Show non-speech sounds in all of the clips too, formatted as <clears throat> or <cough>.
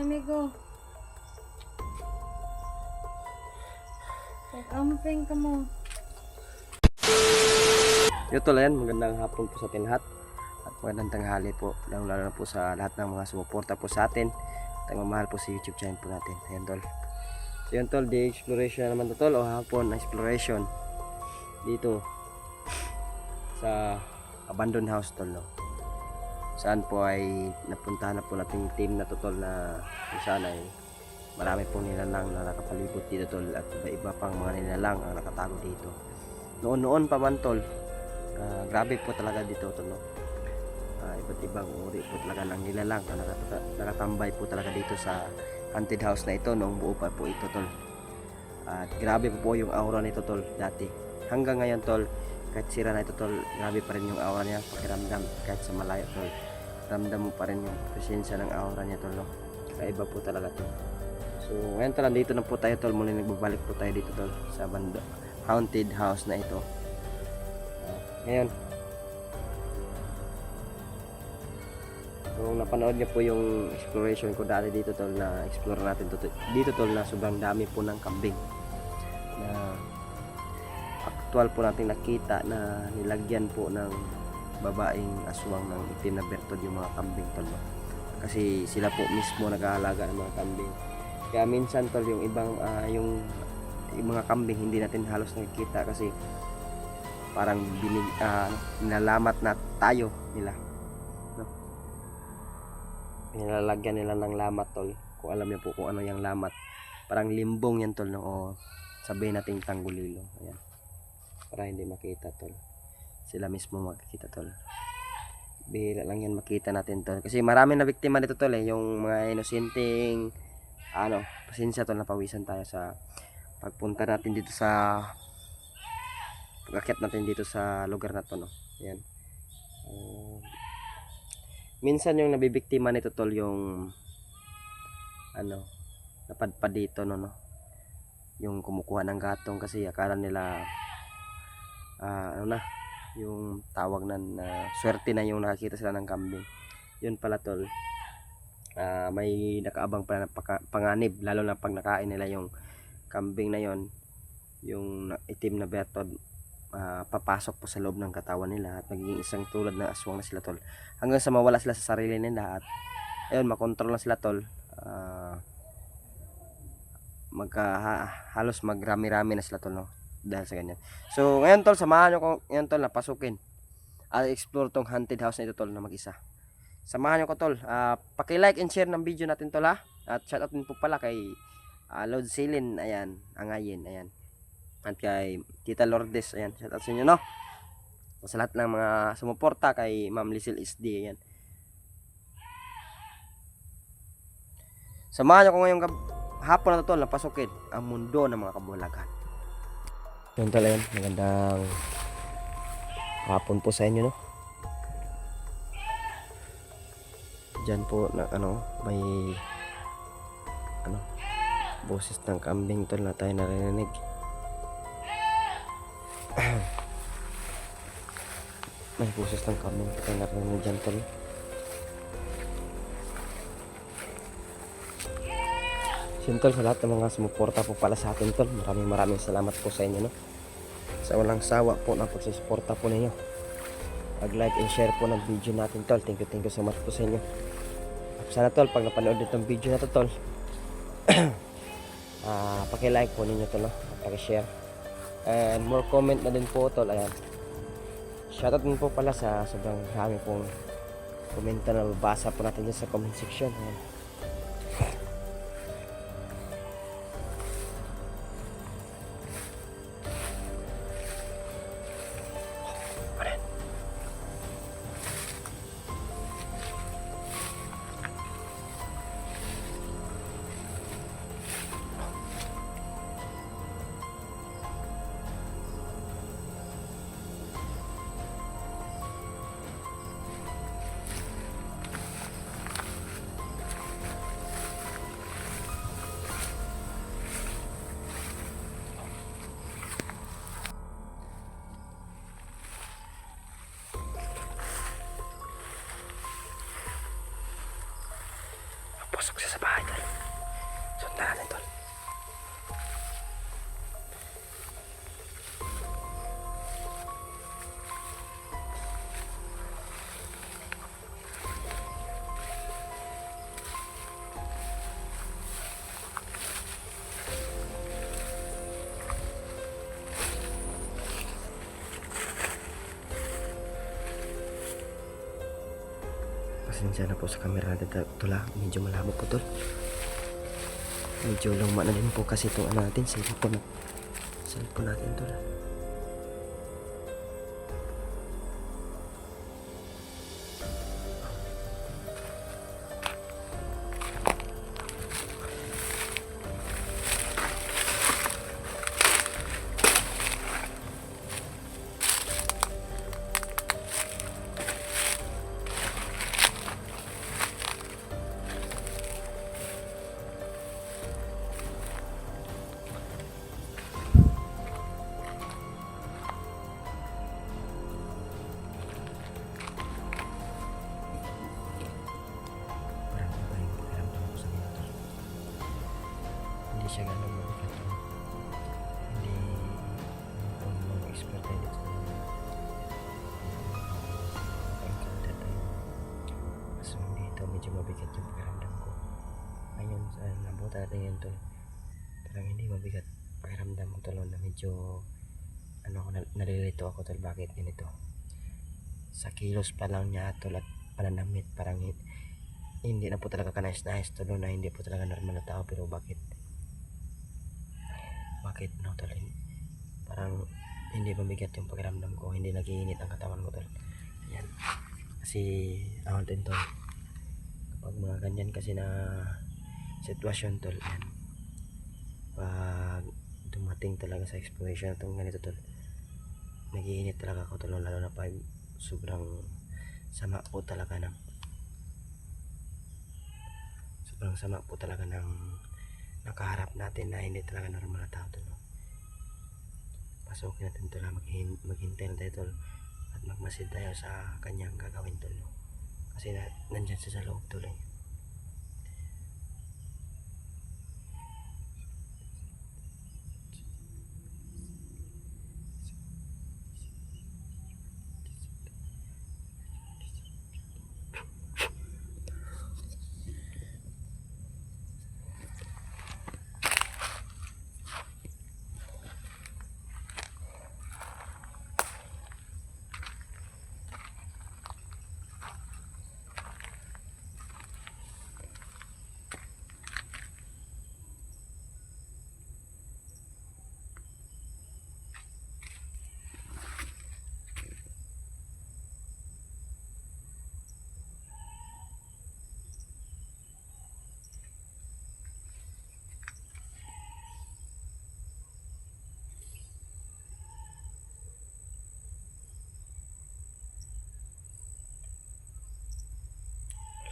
Amigo. Pag-amping ka mo. Ito lang yan, magandang hapon po sa atin lahat. At magandang tanghali po, lalo lalo po sa lahat ng mga sumuporta po sa atin. At po sa YouTube channel po natin. Ayan tol. So yun tol, the exploration na naman to tol, o hapon exploration. Dito sa abandoned house tol no. Saan po ay napuntahan na po nating team na to tol na kung saan ay marami pong nilalang na nakapalibot dito tol at iba-iba pang mga nilalang ang nakatago dito. Noon-noon pa man tol, Ah, grabe po talaga dito to no. Ah, iba't ibang uri po talaga ng nilalang na nakata- nakatambay po talaga dito sa haunted house na ito noong buo pa po ito tol. At grabe po po yung aura nito tol dati. Hanggang ngayon tol, kahit sira na ito tol, grabe pa rin yung aura niya, pakiramdam kahit sa malayo tol. Ramdam mo pa rin yung presensya ng aura niya tol no. Kaiba po talaga to. So ngayon tol, dito na po tayo tol, muli nagbabalik po tayo dito tol sa banda haunted house na ito. Ngayon. Kung napanood niyo po yung exploration ko dati dito tol na explore natin to, dito tol na sobrang dami po ng kambing na actual po natin nakita na nilagyan po ng babaeng aswang ng itim na bertod yung mga kambing tol kasi sila po mismo nag-aalaga ng mga kambing. Kaya minsan tol yung ibang ah, yung, yung mga kambing hindi natin halos nakikita kasi parang binig ano, nilalamat na tayo nila no? nilalagyan nila ng lamat tol. Kung alam niyo po kung ano yung lamat. Parang limbong yan tol no? o sabihin natin tanggulilo. Ayan. Para hindi makita tol sila mismo makikita tol. Bihira lang yan makita natin tol. Kasi marami na biktima dito tol eh. Yung mga inosenteng ano pasensya tol napawisan tayo sa pagpunta natin dito sa pag natin dito sa lugar na to no? Yan Uh, minsan yung nabibiktima nito tol yung ano napadpad dito no no? Yung kumukuha ng gatong kasi akala nila ah, ano na yung tawag na, na swerte na yung nakakita sila ng kambing. Yun pala tol. Ah, may nakaabang pala na panganib lalo na pag nakain nila yung kambing na yon yung itim na betod ah, papasok po sa loob ng katawan nila at magiging isang tulad ng aswang na sila tol. Hanggang sa mawala sila sa sarili nila at ayun makontrol na sila tol. Ah, magka ha- halos magrami-rami na sila tol no dahil sa ganyan. So ngayon tol samahan nyo ko ngayon tol na pasukin. At explore tong haunted house na ito tol na mag-isa. Samahan nyo ko tol. Ah, paki-like and share ng video natin tol ha? At shout out din po pala kay uh, Lord Silin ayan angayin ayan. At kay Tita Lourdes ayan. Shout out sa inyo no? Sa lahat ng mga sumuporta kay Ma'am Lizel SD ayan. Samahan nyo ko ngayong hapon na to tol na pasukin ang mundo ng mga kabulagan yun tol ayan magandang hapon po sa inyo no? Diyan po na ano may ano boses ng kambing tol na tayo narinig <clears throat> may boses ng kambing tayo narinig dyan tol Yun tol sa lahat ng mga sumuporta po pala sa atin tol maraming maraming salamat po sa inyo no? Sa walang sawa po na pagsusuporta po ninyo. Pag like and share po ng video natin tol. Thank you thank you so much po sa inyo. Sana tol pag napanood nitong video na to tol <clears throat> ah paki-like po ninyo to no? Paki-share. And more comment na din po tol. Ayan. Shoutout din po pala sa sobrang dami pong komento na babasa po natin dyan sa comment section. Ayan. Pasok siya sa bahay, tol. Sundan natin, tol. Sa camera tula. Medyo malabo po tol. Medyo luma na din po kasi itong ano natin. Cellphone, cellphone natin tol. Medyo mabigat yung pakiramdam ko. Ayun, sa nabuta natin yun tol. Parang hindi mabigat pakiramdam ko tol na medyo ano ako, nal- nalilito ako tol bakit ganito. Sa kilos pa lang niya tol at pananamit parang hin- hindi na po talaga kanais-nais tol na hindi po talaga normal na tao pero bakit bakit no tol parang hindi mabigat yung pakiramdam ko hindi nagiinit ang katawan ko tol yan kasi ako din tol kapag mga ganyan kasi na sitwasyon tol yan pag dumating talaga sa exploration itong ganito tol nagiinit talaga ako tol lalo na pag sobrang sama po talaga ng sobrang sama po talaga ng nakaharap natin na hindi talaga normal na tao tol no? pasukin natin tol maghintay na tayo tol at magmasid tayo sa kanyang gagawin tol no? Kasi na, nandyan siya sa loob tol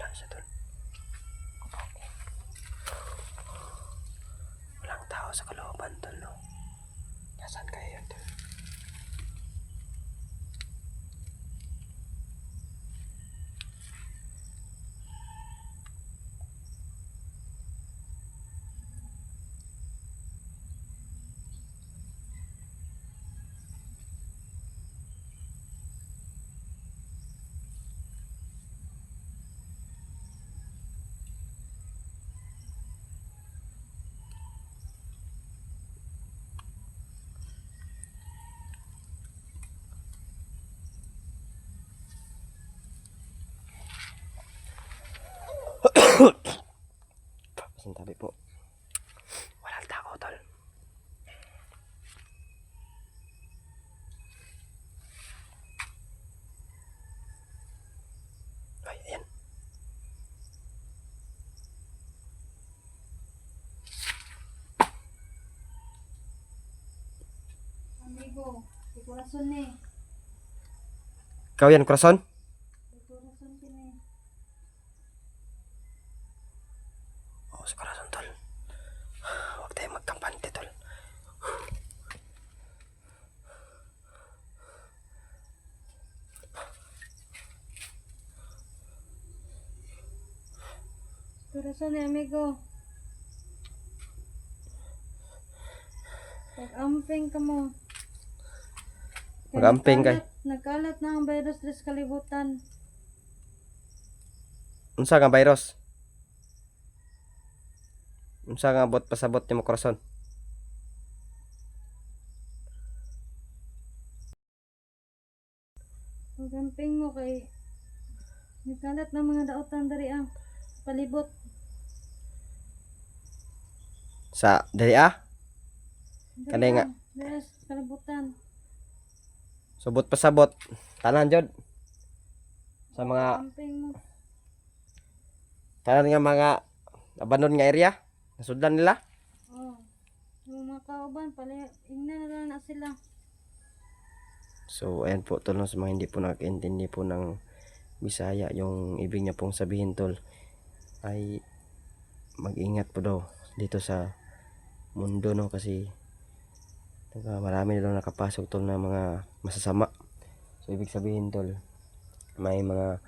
eh. wala siya tol walang tao sa kalooban tol no nasaan kaya yun tol Pasintabi po. Walang tao, tol. Ay, ayan. Amigo, di corazón eh. Ikaw yan, Corazon? Di corazón tiene. Oo, sa Corazon, tol. Huwag tayo magkampante, tol. Corazon ni amigo. Pag-amping ka mo. Mag-amping kay. nagkalat- na ang virus sa kalibutan. Unsa nga virus? Unsa nga bot pasabot ni mo korason? Pag-amping mo kay nagkalat na mga daotan dari ang palibot. Sa dali ah? Dari Kanay nga. sa kalibutan. Subot pasabot. Tanan jud. Sa mga tanan nga mga abanon nga area. Nasudlan nila. Oh. Yung mga kauban, pala, ingnan na lang na sila. So, ayan po, tol, sa mga hindi po nakakaintindi po ng Bisaya, yung ibig niya pong sabihin, tol, ay mag-ingat po daw dito sa mundo, no, kasi naga, marami na daw nakapasok, tol, na mga masasama. So, ibig sabihin, tol, may mga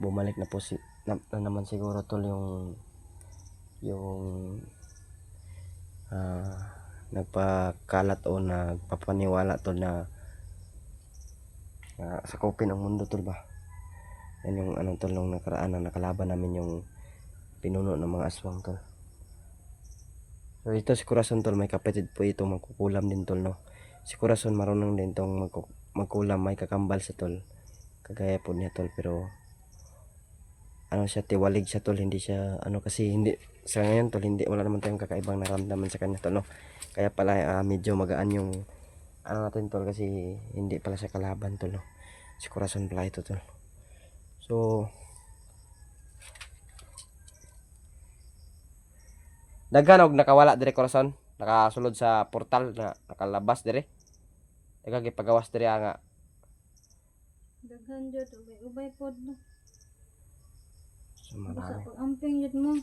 bumalik na po si, na, na naman siguro, tol, yung yung ah, nagpakalat o nagpapaniwala, tol, na uh, sakupin ang mundo tol ba yan yung anong tol nung nakaraan na nakalaban namin yung pinuno ng mga aswang tol so ito si Corazon tol may kapatid po ito magkukulam din tol no? Si Corazon marunong din tong magku- magkulam may kakambal sa tol. Kagaya po niya tol pero ano siya tiwalig siya tol hindi siya ano kasi hindi sa ngayon tol hindi wala naman tayong kakaibang naramdaman sa kanya tol no? Kaya pala ah, medyo magaan yung ano natin tol kasi hindi pala siya kalaban tol no? si Corazon pala ito tol. So daghan og nakawala dire Corazon nakasulod sa portal na nakalabas dire. Daghang gipagawas dire nga. Daghan jud ubay-ubay pod no. so marami. Pag-amping jud mo.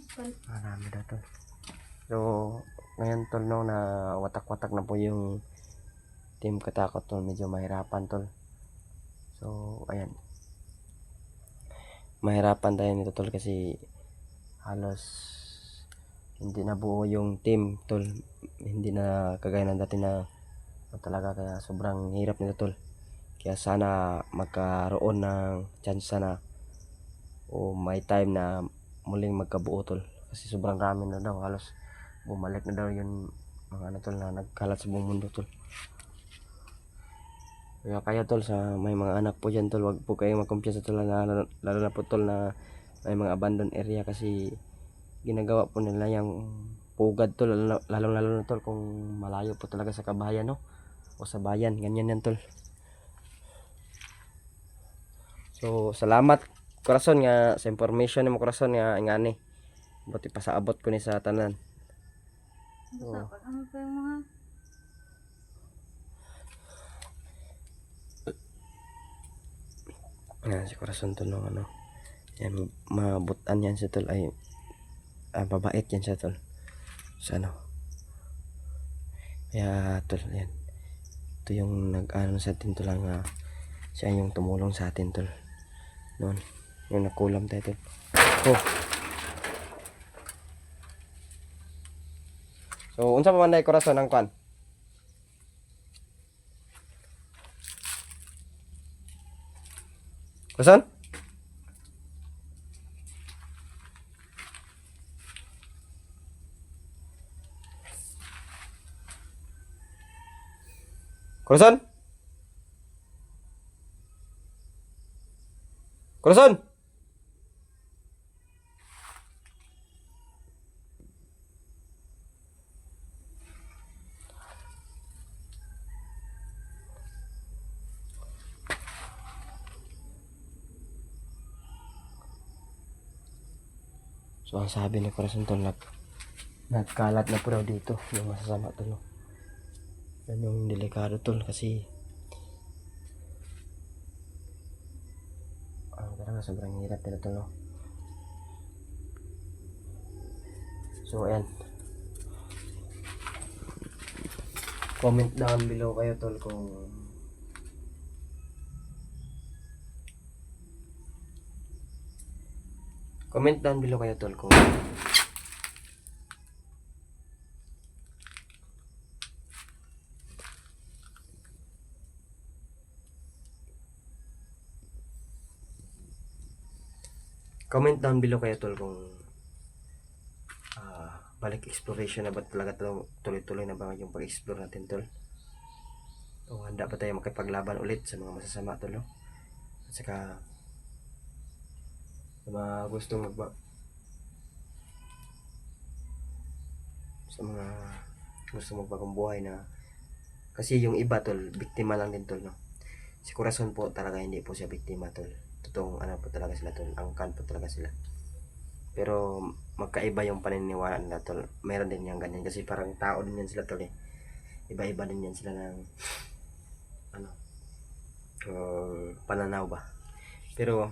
Marami daw tol so ngayon tol no na watak-watak na po yung team katakot tol. Medyo mahirapan tol. So ayan. Mahirapan tayo nito tol kasi halos hindi na buo yung team tol. Hindi na kagaya ng dati na talaga kaya sobrang hirap nito tol. Kaya sana magkaroon ng chance na o may time na muling magkabuo tol. Kasi sobrang rami na daw halos bumalik na daw yung mga ano tol na nagkalat sa buong mundo tol. Kaya kaya tol sa may mga anak po dyan tol wag po kayong magkumpiyansa tol na lalo, lalo na po tol na may mga abandoned area kasi ginagawa po nila yung pugad tol lalo, lalo lalo na tol kung malayo po talaga sa kabayan no? O sa bayan ganyan yan tol. So salamat korason nga sa information ni mo korason nga nga ni. Buti pasaabot ko ni sa tanan. Mo ha. Yan, si Corazon tol ng ano. Yan, mabutan yan si tol. Ay ah, babait yan siya tol. Sa ano. Kaya tol, yan. Ito yung nag-ano sa atin tol lang ah, siya yung tumulong sa atin tol. Noon. Yung nakulam tayo tol. Oh. So, unsa pa man dai Corazon ang kwan? Corazon? Corazon? Corazon? So ang sabi ni Corazon tol nag nagkalat na po daw dito yung masasama tol. Yan yung delikado tol kasi ang talaga sobrang hirap nila tol. no. So ayan. Comment down below kayo tol kung Comment down below kayo tol kung Comment down below kayo tol kung ah, balik exploration na ba talaga tuloy-tuloy na ba yung pag-explore natin tol? O handa pa tayo makipaglaban ulit sa mga masasama tol no? At saka sa mga gustong magba sa mga gusto magbagong buhay na kasi yung iba tol biktima lang din tol no si Corazon po talaga hindi po siya biktima tol totoong ano po talaga sila tol. Angkan po talaga sila. Pero magkaiba yung paniniwala nila tol. Meron din yung ganyan kasi parang tao din yan sila tol eh. Iba-iba din yan sila ng ano uh, pananaw ba. Pero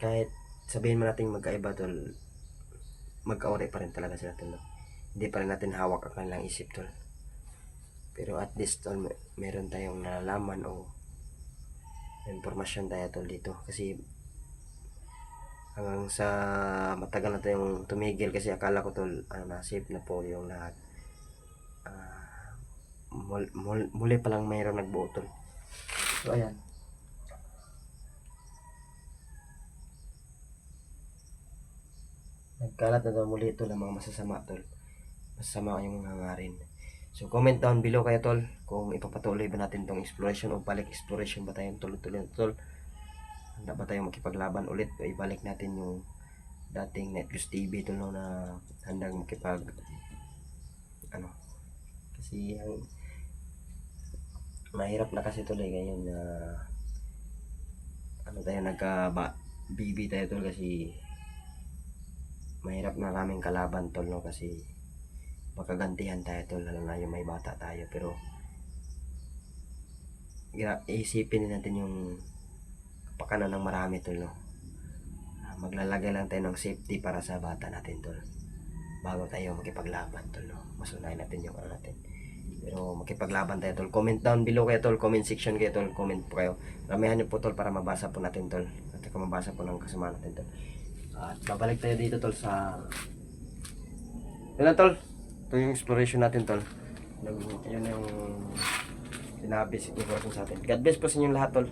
kahit sabihin mo natin magkaiba tol magkaore pa rin talaga sila tol hindi pa rin natin hawak ang kanilang isip tol. Pero at least tol meron tayong nalalaman o impormasyon tayo tol dito kasi hanggang sa matagal na tayong tumigil kasi akala ko tol ano na safe na po yung lahat Ah, mul- mul- muli pa lang mayroong nagbuo tol so ayan Nagkalat na daw muli ito ng mga masasama tol. Masasama yung hangarin. So comment down below kayo tol kung ipapatuloy ba natin tong exploration o balik exploration ba tayo tuloy-tuloy tol. Handa ba tayo makipaglaban ulit o ibalik natin yung dating Netflix TV tol no, na handang makipag ano kasi ang mahirap na kasi tuloy ngayon na ano tayo nagka BB tayo tol kasi mahirap na kaming kalaban tol no kasi makagantihan tayo tol. Lalo na yung may bata tayo pero isipin natin yung kapakanan ng marami tol no? Ah, maglalagay lang tayo ng safety para sa bata natin tol. Bago tayo makipaglaban tol no? Masunayin natin yung ano natin. Pero makipaglaban tayo tol. Comment down below kayo tol. Comment section kayo tol. Comment po kayo. Ramihan nyo po tol para mabasa po natin tol. At mabasa po ng kasama natin tol. At babalik tayo dito tol sa yun tol ito yung exploration natin tol. Yun yung sinabi siguro sa atin. God bless po sa inyong lahat tol